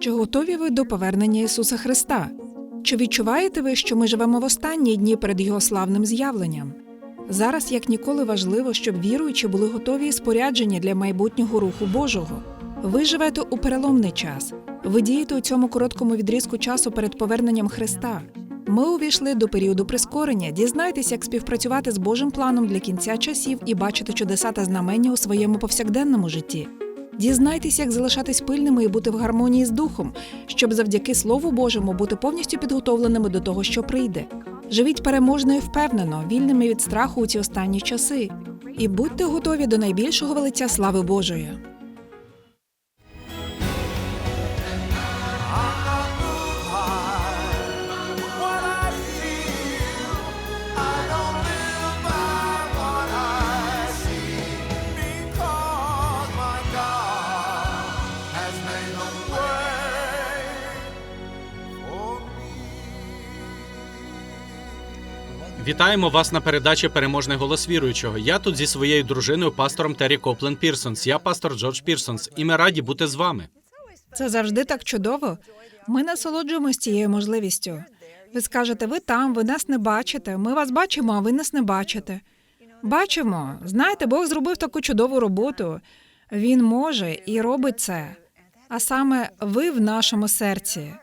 Чи готові ви до повернення Ісуса Христа? Чи відчуваєте ви, що ми живемо в останні дні перед Його славним з'явленням? Зараз як ніколи важливо, щоб віруючі були готові і споряджені для майбутнього руху Божого. Ви живете у переломний час. Ви дієте у цьому короткому відрізку часу перед поверненням Христа. Ми увійшли до періоду прискорення. Дізнайтесь, як співпрацювати з Божим планом для кінця часів і бачити чудеса та знамення у своєму повсякденному житті. Дізнайтесь, як залишатись пильними і бути в гармонії з духом, щоб завдяки Слову Божому бути повністю підготовленими до того, що прийде. Живіть переможно і впевнено, вільними від страху у ці останні часи. І будьте готові до найбільшого велиця слави Божої. Вітаємо вас на передачі Переможний голос віруючого. Я тут зі своєю дружиною, пастором Террі Коплен Пірсонс. Я пастор Джордж Пірсонс, і ми раді бути з вами. Це завжди так чудово. Ми насолоджуємось цією можливістю. Ви скажете, ви там, ви нас не бачите. Ми вас бачимо, а ви нас не бачите. Бачимо. Знаєте, Бог зробив таку чудову роботу. Він може і робить це. А саме ви в нашому серці.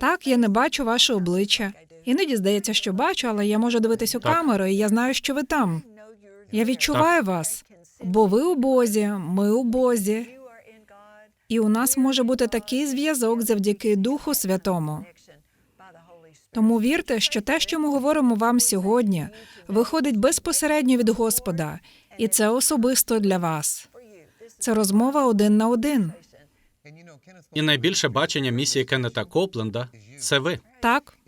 Так, я не бачу ваше обличчя. Іноді здається, що бачу, але я можу дивитись у Так. камеру, і я знаю, що ви там. Я відчуваю вас, бо ви у Бозі, ми у Бозі. І у нас може бути такий зв'язок завдяки Духу Святому. Тому вірте, що те, що ми говоримо вам сьогодні, виходить безпосередньо від Господа, і це особисто для вас. Це розмова один на один. І найбільше бачення місії Кеннета Копленда це ви. Так,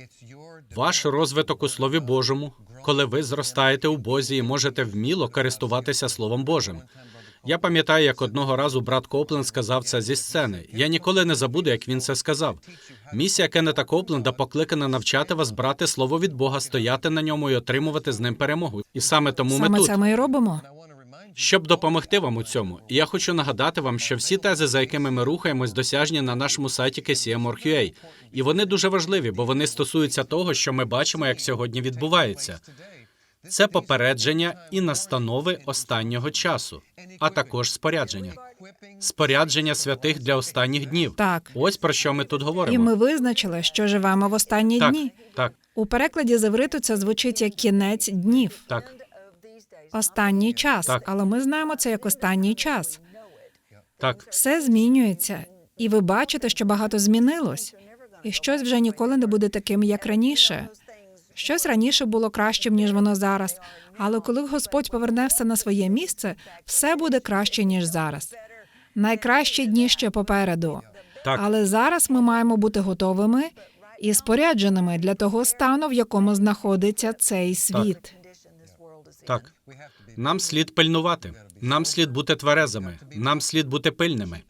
Ваш розвиток у Слові Божому, коли ви зростаєте у Бозі і можете вміло користуватися Словом Божим. Я пам'ятаю, як одного разу брат Копленд сказав це зі сцени. Я ніколи не забуду, як він це сказав. Місія Кеннета Копленда покликана навчати вас брати слово від Бога, стояти на ньому і отримувати з ним перемогу. І саме тому ми саме тут. це ми і робимо. Щоб допомогти вам у цьому, і я хочу нагадати вам, що всі тези, за якими ми рухаємось, досяжні на нашому сайті KCM.org.ua. І вони дуже важливі, бо вони стосуються того, що ми бачимо, як сьогодні відбувається. Це попередження і настанови останнього часу, а також спорядження. Спорядження святих для останніх днів. Так. Ось про що ми тут І говоримо. ми визначили, що живемо в останні Так, дні. так, У перекладі з івриту це звучить як кінець днів, так, останній час. Так. Але ми знаємо це як останній час. так. Все змінюється, і ви бачите, що багато змінилось, і щось вже ніколи не буде таким, як раніше. Щось раніше було кращим, ніж воно зараз. Але коли Господь поверне все на своє місце, все буде краще, ніж зараз. Найкращі дні ще попереду. Так. Але зараз ми маємо бути готовими і спорядженими для того стану, в якому знаходиться цей світ. Так, нам слід пильнувати. Нам слід бути тверезими. Нам слід бути пильними.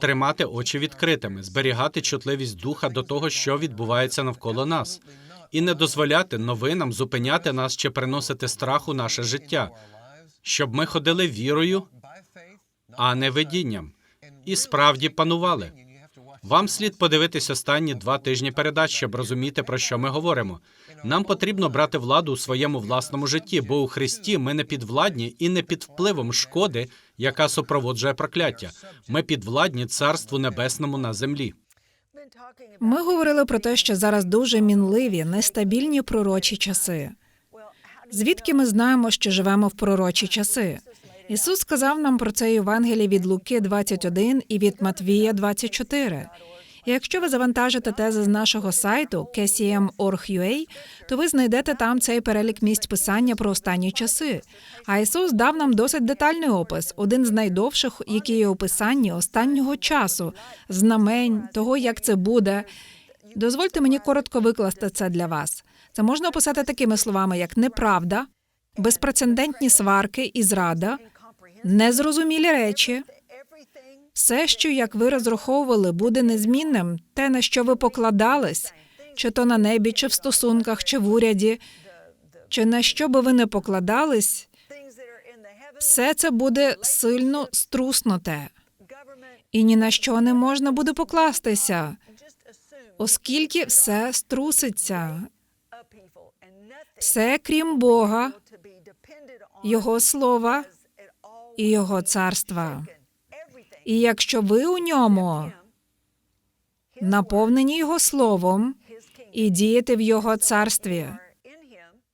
Тримати очі відкритими, зберігати чутливість духа до того, що відбувається навколо нас, і не дозволяти новинам зупиняти нас чи приносити страх у наше життя, щоб ми ходили вірою, а не видінням, і справді панували. Вам слід подивитись останні два тижні передач, щоб розуміти, про що ми говоримо. Нам потрібно брати владу у своєму власному житті, бо у Христі ми не підвладні і не під впливом шкоди, яка супроводжує прокляття. Ми підвладні Царству Небесному на землі. Ми говорили про те, що зараз дуже мінливі, нестабільні пророчі часи. Звідки ми знаємо, що живемо в пророчі часи? Ісус сказав нам про це Євангелії від Луки 21 і від Матвія 24. І якщо ви завантажите тези з нашого сайту kcm.org.ua, то ви знайдете там цей перелік місць писання про останні часи. А Ісус дав нам досить детальний опис, один з найдовших, який є у писанні останнього часу, знамень того, як це буде. Дозвольте мені коротко викласти це для вас. Це можна описати такими словами, як неправда, безпрецедентні сварки і зрада, незрозумілі речі, все, що як ви розраховували, буде незмінним, те, на що ви покладались, чи то на небі, чи в стосунках, чи в уряді, чи на що би ви не покладались, все це буде сильно струснуте. і ні на що не можна буде покластися, оскільки все струситься. Все крім Бога, Його слова і Його царства. І якщо ви у ньому наповнені Його словом і дієте в Його царстві,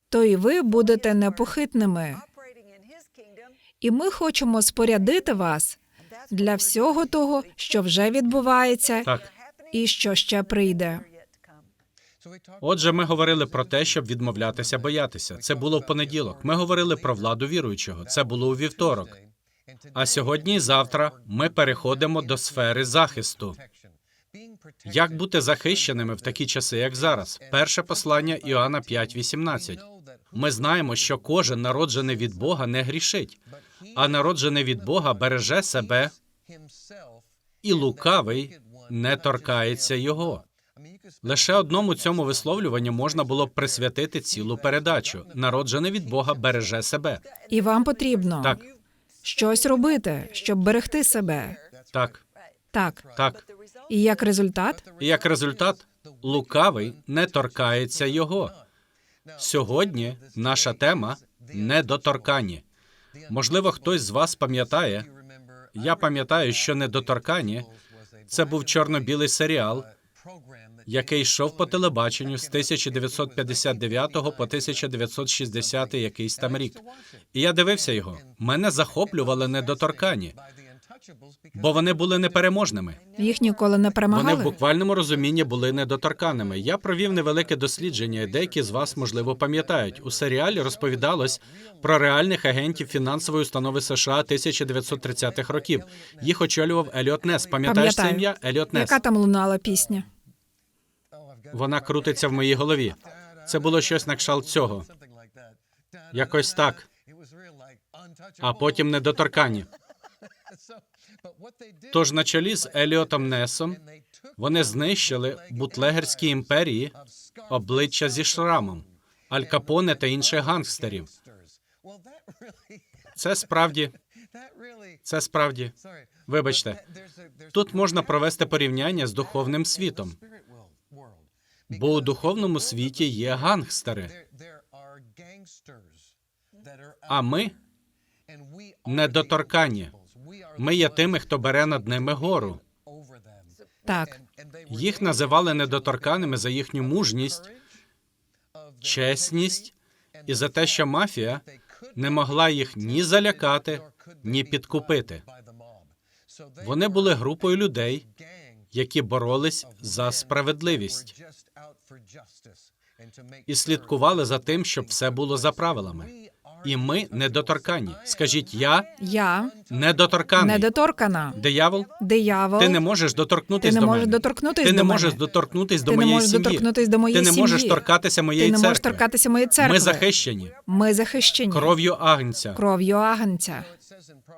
то і ви будете непохитними. І ми хочемо спорядити вас для всього того, що вже відбувається, Так. і що ще прийде. Отже, ми говорили про те, щоб відмовлятися боятися. Це було в понеділок. Ми говорили про владу віруючого. Це було у вівторок. А сьогодні і завтра ми переходимо до сфери захисту. Як бути захищеними в такі часи, як зараз? Перше послання Іоанна 5.18. Ми знаємо, що кожен народжений від Бога не грішить, а народжений від Бога береже себе, і лукавий не торкається його. Лише одному цьому висловлюванню можна було б присвятити цілу передачу. Народжений від Бога береже себе. І вам потрібно Так, щось робити, щоб берегти себе. так, Так. так. І як результат, І як результат, лукавий не торкається його. Сьогодні наша тема недоторкані. Можливо, хтось з вас пам'ятає. Я пам'ятаю, що недоторкані це був чорно-білий серіал, який йшов по телебаченню з 1959 по 1960 якийсь там рік. І я дивився його. Мене захоплювали недоторкані, бо вони були непереможними. їх ніколи не Вони в буквальному розумінні були недоторканими. Я провів невелике дослідження, і деякі з вас можливо пам'ятають. У серіалі розповідалось про реальних агентів фінансової установи США 1930-х років. Їх очолював Еліот Нес. Пам'ятаєш це ім'я? Еліот Нес. Яка там лунала пісня? Вона крутиться в моїй голові. Це було щось на кшталт цього. Якось так. А потім недоторкані. Тож на чолі з Еліотом Несом вони знищили бутлегерські імперії обличчя зі шрамом, Аль Капоне та інших гангстерів. Це справді, це справді. Вибачте, тут можна провести порівняння з духовним світом, бо у духовному світі є гангстери, а ми недоторкані. Ми є тими, хто бере над ними гору. Так, Їх називали недоторканими за їхню мужність, чесність і за те, що мафія не могла їх ні залякати, ні підкупити. Вони були групою людей, які боролись за справедливість і слідкували за тим, щоб все було за правилами. І ми недоторканні. Скажіть, я я недоторканий. недоторкана. Диявол, Диявол, ти не можеш ти не до можеш мене. доторкнутись Ти до не мене. можеш доторкнутись до Ти не моєї можеш сім'ї. доторкнутись до моєї Ти не можеш торкатися моєї Ти не можеш церкви. торкатися моєї церкви. Ми захищені Ми захищені кров'ю агнця. кров'ю агнця.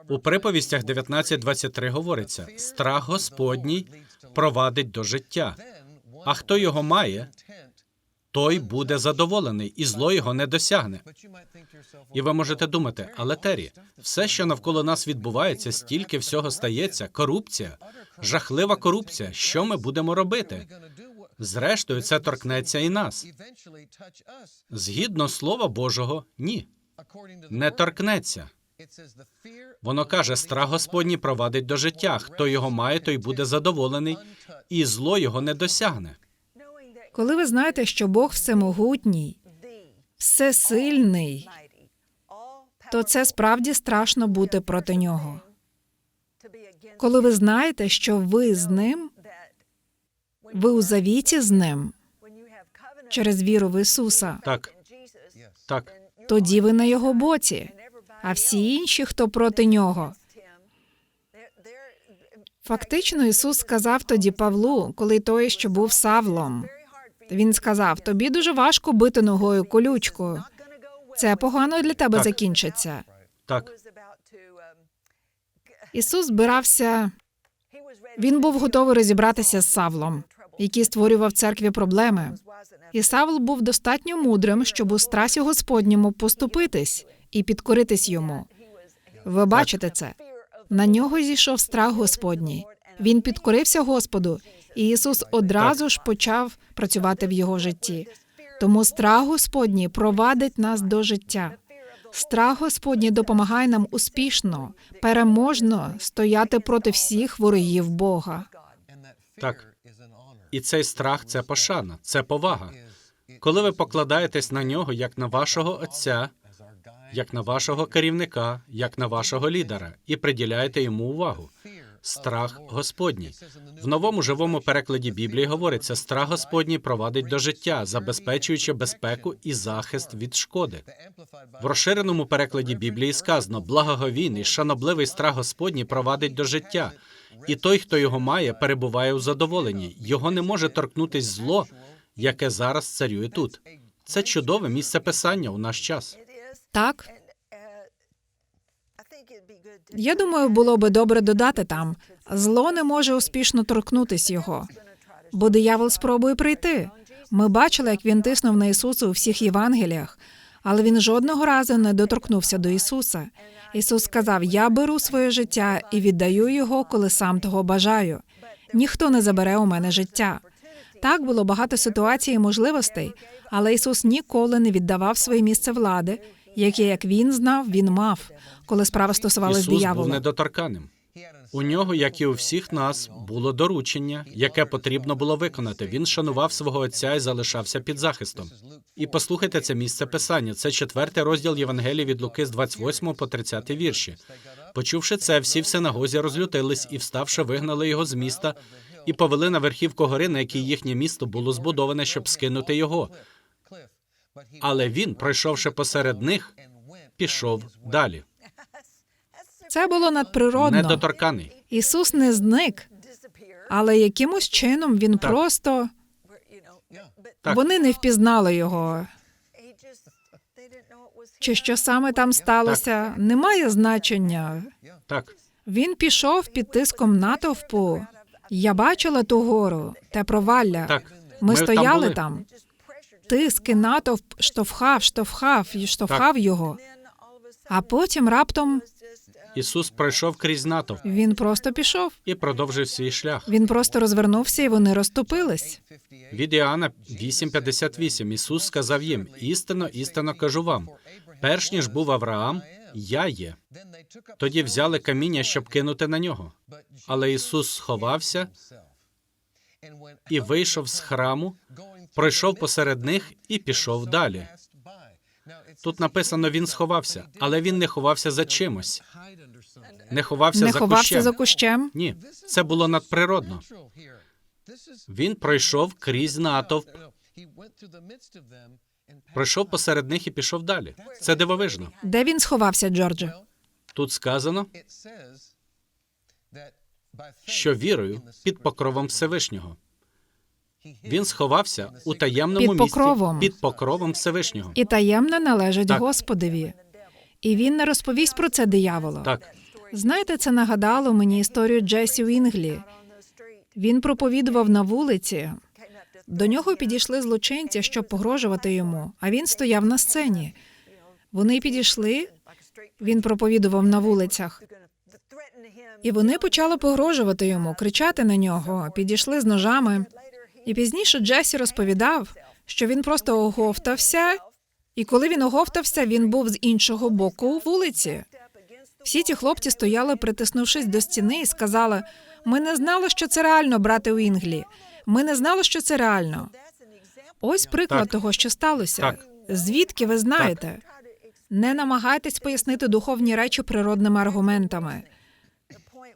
У приповістях 19.23 говориться: страх Господній провадить до життя. А хто його має, той буде задоволений, і зло його не досягне. І ви можете думати, але Террі, все, що навколо нас відбувається, стільки всього стається, корупція, жахлива корупція. Що ми будемо робити? Зрештою, це торкнеться і нас. Згідно Слова Божого, ні, не торкнеться. Воно каже: страх Господній провадить до життя. Хто його має, той буде задоволений, і зло його не досягне. Коли ви знаєте, що Бог всемогутній, всесильний, то це справді страшно бути проти нього. Коли ви знаєте, що ви з ним, ви у завіті з ним через віру в Ісуса, Так, так, тоді ви на його боці, а всі інші, хто проти нього. Фактично, Ісус сказав тоді Павлу, коли той, що був Савлом. Він сказав: тобі дуже важко бити ногою колючкою. Це погано для тебе Так. закінчиться. так. Ісус збирався, він був готовий розібратися з Савлом, який створював церкві проблеми. І Савл був достатньо мудрим, щоб у страсі Господньому поступитись і підкоритись йому. Ви бачите це? На нього зійшов страх Господній, Він підкорився Господу, і Ісус одразу ж почав працювати в його житті. Тому страх Господній провадить нас до життя. Страх Господній допомагає нам успішно, переможно стояти проти всіх ворогів Бога. Так. І цей страх це пошана, це повага. Коли ви покладаєтесь на нього як на вашого отця, як на вашого керівника, як на вашого лідера, і приділяєте йому увагу. Страх Господній в новому живому перекладі Біблії говориться: страх Господній провадить до життя, забезпечуючи безпеку і захист від шкоди. В розширеному перекладі Біблії сказано: благоговійний, шанобливий страх Господній провадить до життя, і той, хто його має, перебуває у задоволенні. Його не може торкнутись зло, яке зараз царює тут. Це чудове місце писання у наш час. Так, я думаю, було би добре додати там: зло не може успішно торкнутись його, бо диявол спробує прийти. Ми бачили, як він тиснув на Ісуса у всіх Євангеліях, але він жодного разу не доторкнувся до Ісуса. Ісус сказав: Я беру своє життя і віддаю його, коли сам того бажаю. Ніхто не забере у мене життя. Так було багато ситуацій і можливостей, але Ісус ніколи не віддавав своє місце влади, яке, як він знав, він мав, коли справа стосувалась Ісус був недоторканим. У нього, як і у всіх нас, було доручення, яке потрібно було виконати. Він шанував свого отця і залишався під захистом. І послухайте це місце писання. Це четвертий розділ Євангелії від Луки з 28 по 30 вірші. Почувши це, всі в синагозі розлютились і, вставши, вигнали його з міста і повели на верхівку гори, на якій їхнє місто було збудоване, щоб скинути його. Але він, пройшовши посеред них, пішов далі. Це було надприродно. Недоторканий. Ісус не зник, але якимось чином він Так. просто Так. вони не впізнали його. Чи що саме там сталося, не має значення. Так. Він пішов під тиском натовпу. Я бачила ту гору, те провалля. Так. Ми, там стояли були. там. Тиск і натовп штовхав, штовхав і штовхав його. А потім раптом Ісус пройшов крізь натовп він просто пішов. і продовжив свій шлях. Він просто розвернувся, і вони розступились. Від Іоанна 8.58 Ісус сказав їм: істинно, істинно кажу вам, перш ніж був Авраам, я є. Тоді взяли каміння, щоб кинути на нього. Але Ісус сховався і вийшов з храму, пройшов посеред них і пішов далі. Тут написано, він сховався, але він не ховався за чимось, не ховався Не за ховався кущем. за кущем. Ні, це було надприродно. Він пройшов крізь натовп, пройшов посеред них і пішов далі. Це дивовижно. Де він сховався, Джордже? Тут сказано, що вірою під покровом Всевишнього. Він сховався у таємному Під покровом. місці під покровом Всевишнього. І таємне належить Так. Господові. І він не розповість про це дияволу. Так, Знаєте, це нагадало мені історію Джесі Уінглі. Він проповідував на вулиці. До нього підійшли злочинці, щоб погрожувати йому, а він стояв на сцені. Вони підійшли, він проповідував на вулицях, і вони почали погрожувати йому, кричати на нього, підійшли з ножами. І пізніше Джесі розповідав, що він просто оговтався, і коли він оговтався, він був з іншого боку вулиці. Всі ті хлопці стояли, притиснувшись до стіни, і сказали: Ми не знали, що це реально, брате Уінглі. Ми не знали, що це реально. Ось приклад Так. того, що сталося. Так. Звідки ви знаєте? Не намагайтесь пояснити духовні речі природними аргументами.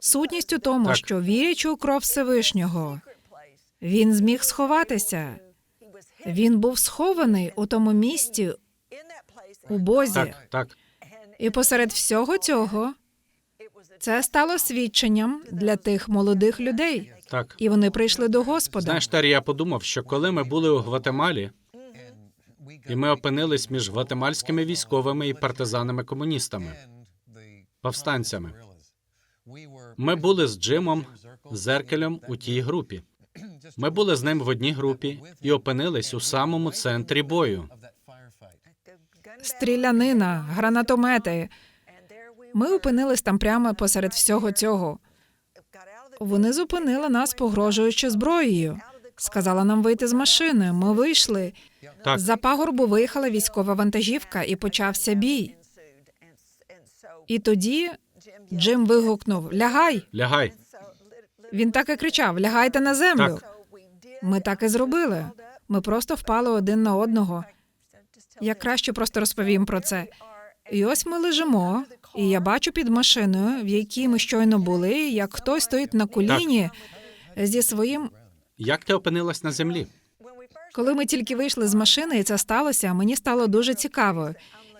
Сутність у тому, Так. що вірячи у кров Всевишнього, він зміг сховатися. Він був схований у тому місці у Бозі. так, так. І посеред всього цього це стало свідченням для тих молодих людей, Так. і вони прийшли до Господа. Знаєш, Тарі, я подумав, що коли ми були у Гватемалі, і ми опинились між гватемальськими військовими і партизанами-комуністами, повстанцями. Ми були з Джимом Зеркелем у тій групі. Ми були з ним в одній групі і опинились у самому центрі бою. Стрілянина, гранатомети. Ми опинились там прямо посеред всього цього. Вони зупинили нас, погрожуючи зброєю. Сказала нам вийти з машини. Ми вийшли. Так. За пагорбу виїхала військова вантажівка і почався бій. І тоді Джим вигукнув: Лягай! Лягай. Він так і кричав: Лягайте на землю. Так. Ми так і зробили. Ми просто впали один на одного. Я краще просто розповім про це. І ось ми лежимо, і я бачу під машиною, в якій ми щойно були, як хтось стоїть на коліні зі своїм. Як ти опинилась на землі? Коли ми тільки вийшли з машини, і це сталося, мені стало дуже цікаво.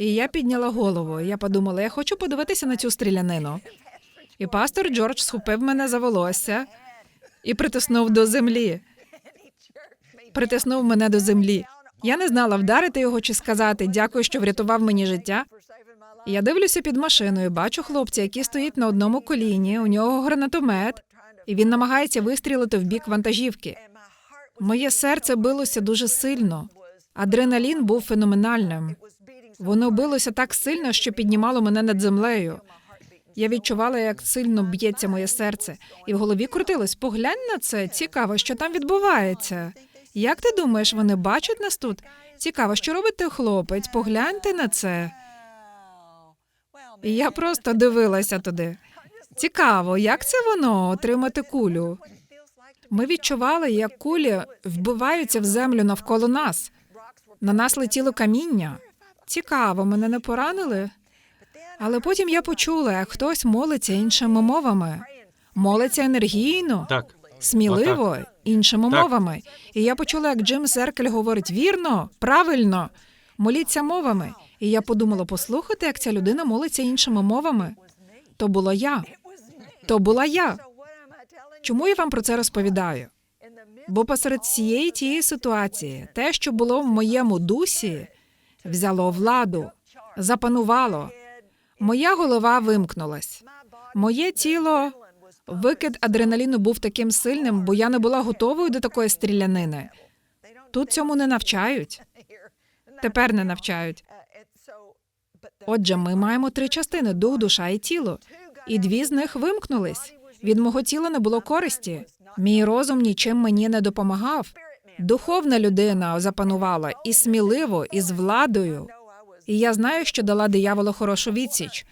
І я підняла голову. Я подумала, я хочу подивитися на цю стрілянину. І пастор Джордж схопив мене за волосся і притиснув до землі. Притиснув мене до землі. Я не знала, вдарити його чи сказати дякую, що врятував мені життя. Я дивлюся під машиною, бачу хлопця, який стоїть на одному коліні, у нього гранатомет, і він намагається вистрілити в бік вантажівки. Моє серце билося дуже сильно. Адреналін був феноменальним. Воно билося так сильно, що піднімало мене над землею. Я відчувала, як сильно б'ється моє серце, і в голові крутилось: поглянь на це, цікаво, що там відбувається. Як ти думаєш, вони бачать нас тут? Цікаво, що робить хлопець? Погляньте на це. І я просто дивилася туди. Цікаво, як це воно отримати кулю? Ми відчували, як кулі вбиваються в землю навколо нас. На нас летіло каміння. Цікаво, мене не поранили. Але потім я почула, як хтось молиться іншими мовами. Молиться енергійно, Так. сміливо, іншими Так. мовами. І я почула, як Джим Серкель говорить: вірно, правильно, моліться мовами. І я подумала, послухайте, як ця людина молиться іншими мовами. То була я. То була я. Чому я вам про це розповідаю? Бо посеред цієї тієї ситуації, те, що було в моєму дусі, взяло владу, запанувало. Моя голова вимкнулась. Моє тіло, викид адреналіну був таким сильним, бо я не була готовою до такої стрілянини. Тут цьому не навчають. Тепер не навчають. Отже, ми маємо три частини: дух, душа і тіло. І дві з них вимкнулись. Від мого тіла не було користі. Мій розум нічим мені не допомагав. Духовна людина запанувала і сміливо, і з владою. І я знаю, що дала дияволу хорошу відсіч.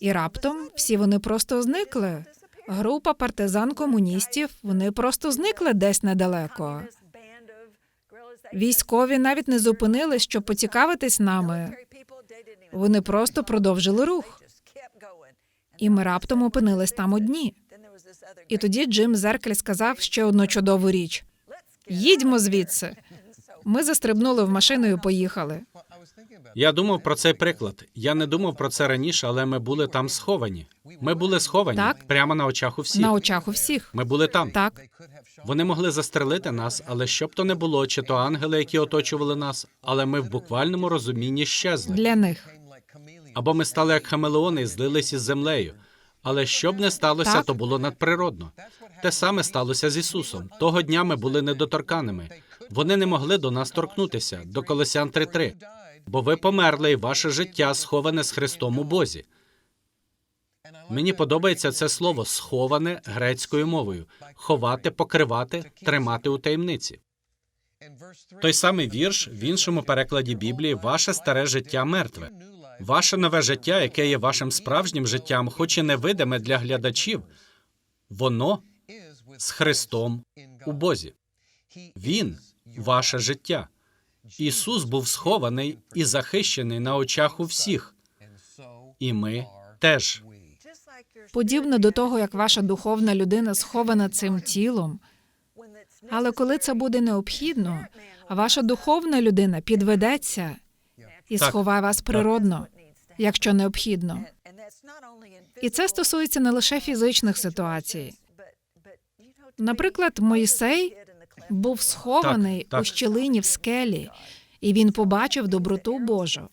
І раптом всі вони просто зникли. Група партизан комуністів вони просто зникли десь недалеко. Військові навіть не зупинились, щоб поцікавитись нами. Вони просто продовжили рух. І ми раптом опинились там одні. І тоді Джим Зеркель сказав ще одну чудову річ: їдьмо звідси. Ми застрибнули в машину і поїхали. Я думав про цей приклад. Я не думав про це раніше, але ми були там сховані. Ми були сховані Так. прямо на очах у всіх. На очах у всіх. Ми були там. Так, Вони могли застрелити нас, але що б то не було, чи то ангели, які оточували нас, але ми в буквальному розумінні щезли. для них. Або ми стали як хамелеони і злились із землею. Але що б не сталося, Так. то було надприродно. Те саме сталося з Ісусом. Того дня ми були недоторканими. Вони не могли до нас торкнутися, до Колосян 3.3. Бо ви померли, і ваше життя сховане з Христом у Бозі. Мені подобається це слово сховане грецькою мовою: ховати, покривати, тримати у таємниці. Той самий вірш в іншому перекладі Біблії Ваше старе життя мертве. Ваше нове життя, яке є вашим справжнім життям, хоч і невидиме для глядачів, воно з Христом у Бозі. Він ваше життя. Ісус був схований і захищений на очах у всіх. І ми теж. Подібно до того, як ваша духовна людина схована цим тілом. Але коли це буде необхідно, ваша духовна людина підведеться і Так. сховає вас природно, якщо необхідно. І це стосується не лише фізичних ситуацій. Наприклад, Мойсей був схований Так, так. у щілині в скелі, і він побачив доброту Божу.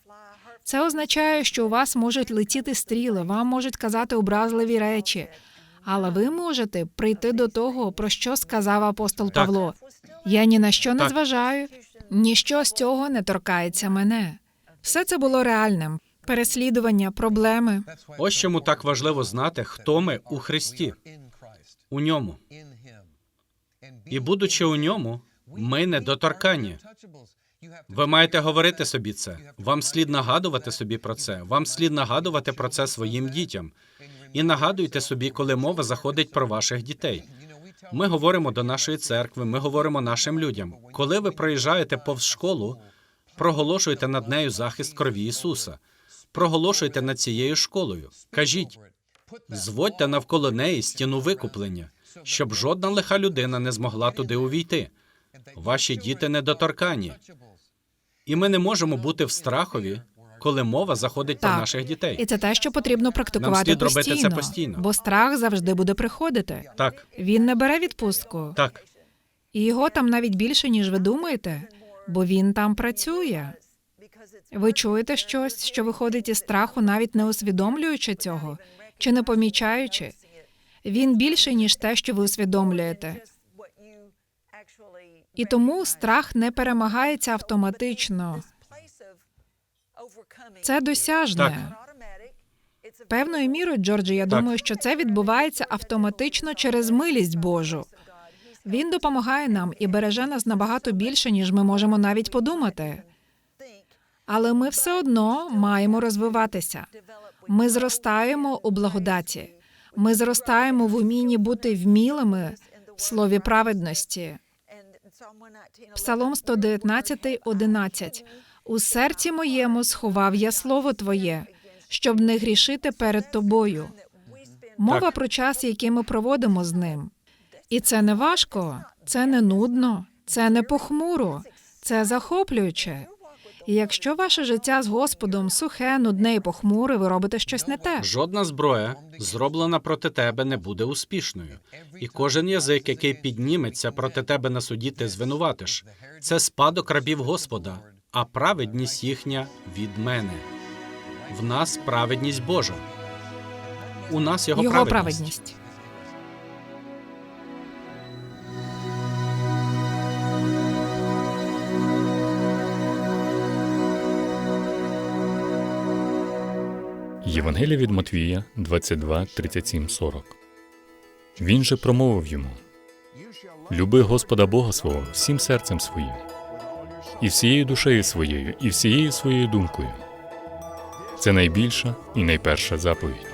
Це означає, що у вас можуть летіти стріли, вам можуть казати образливі речі, але ви можете прийти до того, про що сказав апостол Так. Павло. Я ні на що не Так. зважаю, ніщо з цього не торкається мене. Все це було реальним. переслідування, проблеми. Ось чому так важливо знати, хто ми у Христі, у ньому. І будучи у ньому, ми недоторканні. Ви маєте говорити собі це. Вам слід нагадувати собі про це. Вам слід нагадувати про це своїм дітям. І нагадуйте собі, коли мова заходить про ваших дітей. Ми говоримо до нашої церкви, ми говоримо нашим людям. Коли ви проїжджаєте повз школу, проголошуйте над нею захист крові Ісуса. Проголошуйте над цією школою. Кажіть, зводьте навколо неї стіну викуплення, щоб жодна лиха людина не змогла туди увійти. Ваші діти недоторкані. І ми не можемо бути в страхові, коли мова заходить про Так. наших І це те, що потрібно практикувати слід робити це постійно, постійно. бо страх завжди буде приходити. Так, Він не бере відпустку, так, і його там навіть більше, ніж ви думаєте, бо він там працює. Ви чуєте щось, що виходить із страху, навіть не усвідомлюючи цього чи не помічаючи. Він більше, ніж те, що ви усвідомлюєте. І тому страх не перемагається автоматично. Це досяжне. Певною мірою, Джорджі, я Так. думаю, що це відбувається автоматично через милість Божу. Він допомагає нам і береже нас набагато більше, ніж ми можемо навіть подумати. Але ми все одно маємо розвиватися. Ми зростаємо у благодаті. Ми зростаємо в умінні бути вмілими в слові праведності. Псалом 119, 11. У серці моєму сховав я слово Твоє, щоб не грішити перед тобою. Мова Так. про час, який ми проводимо з ним. І це не важко, це не нудно, це не похмуро, це захоплююче. І якщо ваше життя з Господом сухе, нудне і похмуре, ви робите щось не те. жодна зброя, зроблена проти тебе, не буде успішною. І кожен язик, який підніметься проти тебе на суді, ти звинуватиш. Це спадок рабів Господа, а праведність їхня від мене. В нас праведність Божа. У нас його, Його праведність. Євангелія від Матвія 22, 37, 40. Він же промовив йому: Люби Господа Бога свого всім серцем своїм, і всією душею своєю, і всією своєю думкою. Це найбільша і найперша заповідь.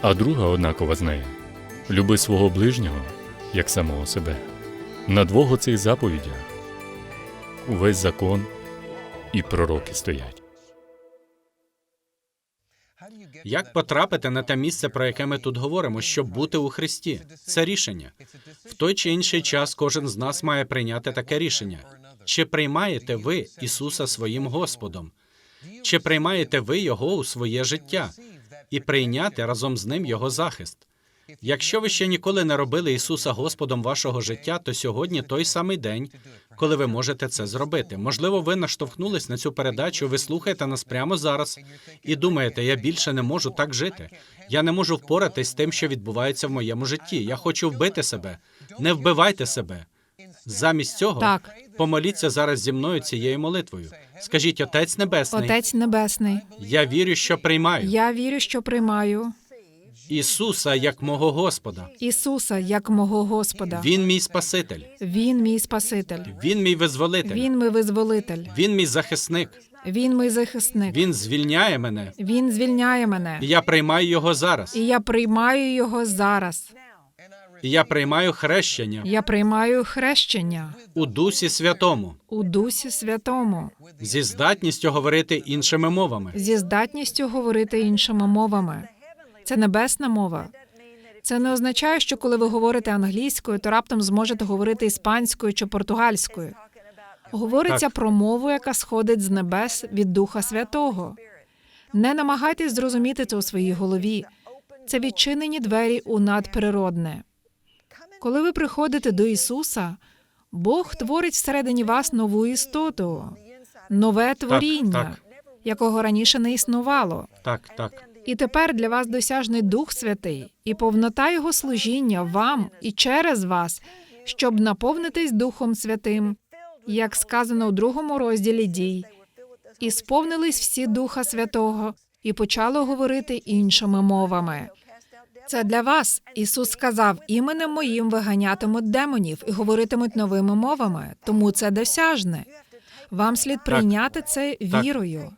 А друга однакова з нею люби свого ближнього як самого себе. На двох оцих заповідях увесь закон і пророки стоять. Як потрапити на те місце, про яке ми тут говоримо, щоб бути у Христі? Це рішення. В той чи інший час кожен з нас має прийняти таке рішення. Чи приймаєте ви Ісуса своїм Господом? Чи приймаєте ви Його у своє життя і прийняти разом з ним Його захист? Якщо ви ще ніколи не робили Ісуса Господом вашого життя, то сьогодні той самий день, коли ви можете це зробити. Можливо, ви наштовхнулись на цю передачу, ви слухаєте нас прямо зараз і думаєте, я більше не можу так жити. Я не можу впоратись з тим, що відбувається в моєму житті. Я хочу вбити себе. Не вбивайте себе. Замість цього Так. помоліться зараз зі мною цією молитвою. Скажіть, Отець Небесний, Отець Небесний, я вірю, що приймаю я вірю, що приймаю Ісуса як мого Господа. Ісуса як мого Господа. Він мій Спаситель, Він мій Спаситель. Він мій визволитель, Він мій визволитель. Він мій захисник. Він мій захисник. Він звільняє мене, Він звільняє мене. і я приймаю його зараз. І я приймаю його зараз. І я приймаю хрещення Я приймаю хрещення у Дусі Святому у Дусі Святому зі здатністю говорити іншими мовами. зі здатністю говорити іншими мовами. Це небесна мова. Це не означає, що коли ви говорите англійською, то раптом зможете говорити іспанською чи португальською. Говориться Так. про мову, яка сходить з небес від Духа Святого. Не намагайтесь зрозуміти це у своїй голові. Це відчинені двері у надприродне. Коли ви приходите до Ісуса, Бог творить всередині вас нову істоту, нове творіння, так. якого раніше не існувало. Так, так. І тепер для вас досяжний Дух Святий і повнота Його служіння вам і через вас, щоб наповнитись Духом Святим, як сказано у другому розділі дій. і сповнились всі Духа Святого, і почало говорити іншими мовами. Це для вас. Ісус сказав: іменем моїм виганятимуть демонів і говоритимуть новими мовами, тому це досяжне. Вам слід прийняти це вірою,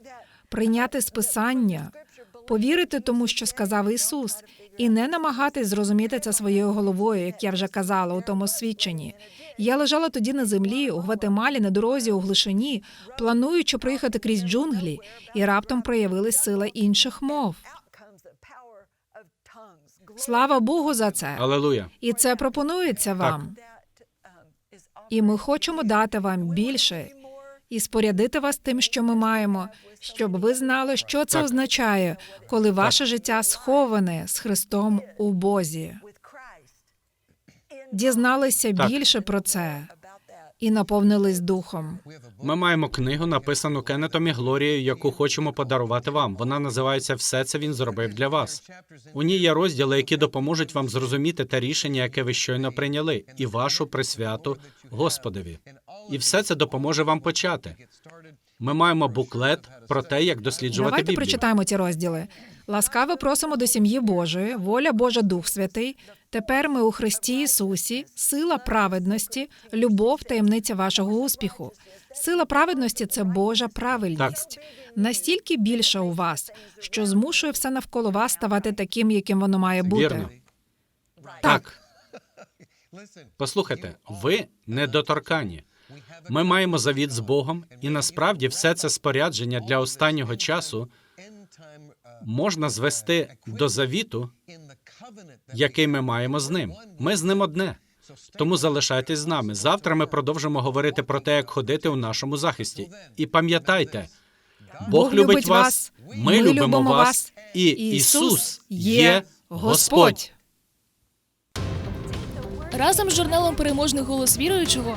прийняти списання, повірити тому, що сказав Ісус, і не намагатись зрозуміти це своєю головою, як я вже казала у тому свідченні. Я лежала тоді на землі у Гватемалі на дорозі у глушині, плануючи проїхати крізь джунглі, і раптом проявилась сила інших мов. Слава Богу за це. Алелуя. І це пропонується вам. І ми хочемо дати вам більше і спорядити вас тим, що ми маємо, щоб ви знали, що це Так. означає, коли ваше життя сховане з Христом у Бозі. Дізналися Так. більше про це і наповнились духом. Ми маємо книгу, написану Кеннетом і Глорією, яку хочемо подарувати вам. Вона називається Все це він зробив для вас. У ній є розділи, які допоможуть вам зрозуміти те рішення, яке ви щойно прийняли, і вашу присвяту Господові. І все це допоможе вам почати. Ми маємо буклет про те, як досліджувати Давайте Біблію. прочитаємо ці розділи. Ласкаво просимо до сім'ї Божої, воля Божа Дух Святий. Тепер ми у Христі Ісусі, сила праведності, любов, таємниця вашого успіху. Сила праведності це Божа правильність. Настільки більша у вас, що змушує все навколо вас ставати таким, яким воно має бути. Вірно. Так. Послухайте, ви недоторкані. Ми маємо завіт з Богом, і насправді все це спорядження для останнього часу можна звести до завіту, який ми маємо з ним. Ми з ним одне. Тому залишайтесь з нами. Завтра ми продовжимо говорити про те, як ходити у нашому захисті. І пам'ятайте, Бог любить вас, ми любимо вас, і Ісус є Господь. Разом з журналом Переможний голос віруючого